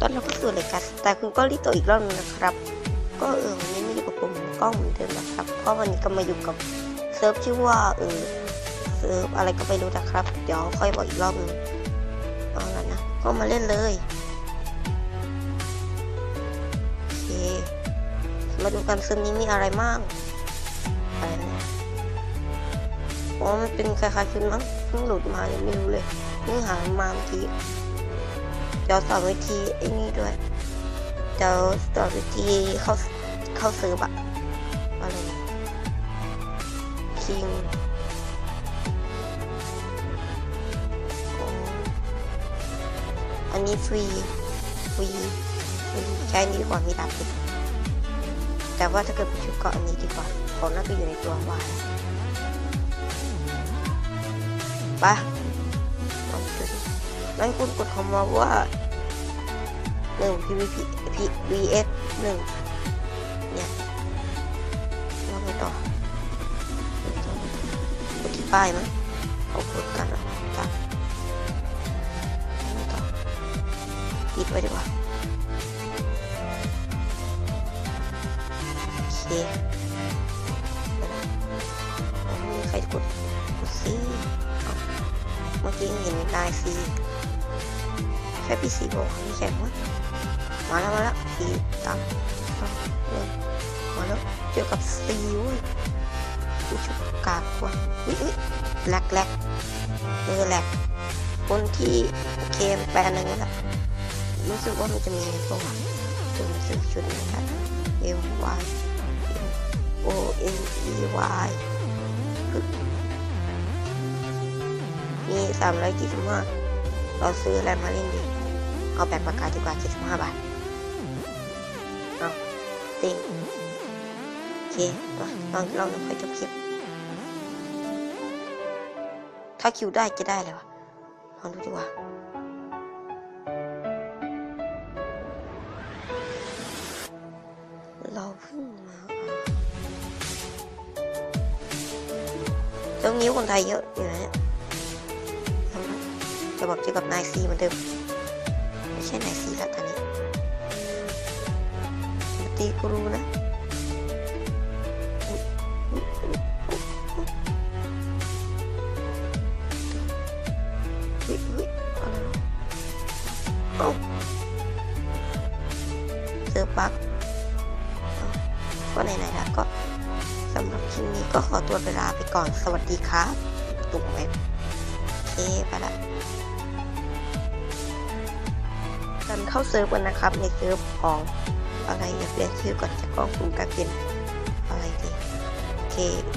ตอนเราก็สุดเลยกันแต่คุณก็รีตัวอีกรอบนึงนะครับ ก็เออวันนี้ไม่อยู่กับผมกล้องเหมือนเดิมนะครับเพราะวันนี้ก็มาอยู่กับเซิร์ฟชื่อว่าเออเซิร์ฟอะไรก็ไม่รู้นะครับ เดี๋ยวค่อยบอกอีกรอบนึงเอาละนะก็มาเล่นเลยโอเคมาดูกันเซิร์ฟนี้มีอะไรมั่งอะไรนะอ๋อมันเป็นคล้ายๆชุดมั้งเพิ่งหลุดมายังไม่รู้เลยเพิ่งหามาเมื่อกี้ เดี๋ยวสอนวิธีไอ้นี่ด้วย เดี๋ยวสอนวิธีเข้าเข้าเซิร์ฟอะอะไรคิงอันนี้ฟรีฟรีฟรีใช้นี้ดีกว่ามีดาบติดแต่ว่าถ้าเกิดเป็นชุดเกาะอันนี้ดีกว่าของน่าจะอยู่ในตัววายไป ดินั่นคุณกดคำมาว่าหนึ่ง PVP P VS หนึ่งเนี่ยแล้วไงต่อกดที่ป้ายมั้ยเขากดกันอะจ้ะแล้วไงต่อปิดไว้ดีกว่าโอเคไม่มีใครกดกดซีเมื่อกี้เห็นนายซี แค่พี่ซีบอกมีแข่งวะมาแล้วมาแล้วซีตามตามเลยมาแล้วเจอกับซีเว้ยผู้ชุดกากว่าอุ้ยอุ้ยแหลกแหลกเออแหลกคนที่เคมแปลนอะไรนั่นแหละรู้สึกว่ามันจะมีในตัวจนซื้อชุดนี้กัน M Y O N E Y มีสามร้อยกี่สิบห้า เราซื้ออะไรมาเล่นดี เอาแบบประกาศดีกว่าเจ็ดสิบาท เอาติงโอเคมาลองลองค่อยจบคลิป ถ้าคิวได้จะได้เลยวะลองดูดีกว่าเราเพิ่งมาตรงนี้คนไทยเยอะอยู่นะ จะบอกเจอกับนายซีเหมือนเดิม ไม่ใช่นายซีล้วตอนนี้ตีกูรู้นะอุ๊ยอุ๊ยอุ๊ยอุ๊ยอุ๊ยอะไรวะเอ้าเจอปักก็ไหนๆแล้วก็สำหรับคลิปนี้ก็ขอตัวเวลาไปก่อนสวัสดีครับตุ่มเว็บ โอเคไปละกันเข้าเซิร์ฟกันนะครับ ในเซิร์ฟของอะไรอย่าเปลี่ยนชื่อก่อนจากกล้องกลุ่มกลายเป็นอะไรดีเค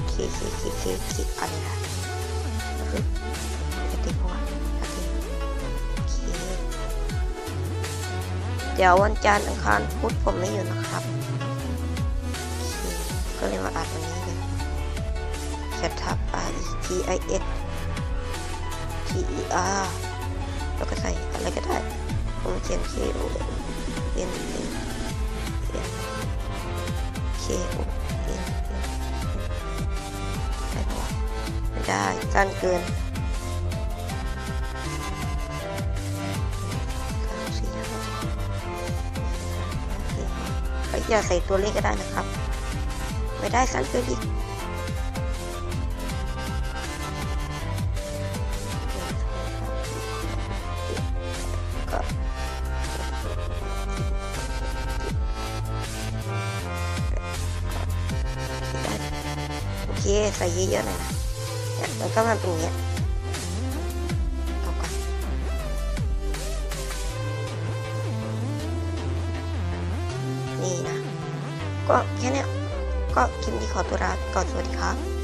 เคเคเคเคเคอะไรนะคือจะติดหัวโอเคโอเคเดี๋ยววันจันทร์อังคารพุธผมไม่อยู่นะครับ ก็เลยมาอัดวันนี้เลยแคทับ R E T I S T E R แล้วก็ใส่อะไรก็ได้ผมเขียน K O N N N K O N N ได้ปะไม่ได้สั้นเกินสามสี่าใส่ตัวเลขก็ได้นะครับ ไม่ได้สั้นเกินอีก เคใส่เยอะๆหน่อยนะเนี่ยมันก็มาเป็นอย่างเงี้ยนี่นะ ก็แค่นี้ก็คลิปนี้ขอตัวลาก่อนสวัสดีครับ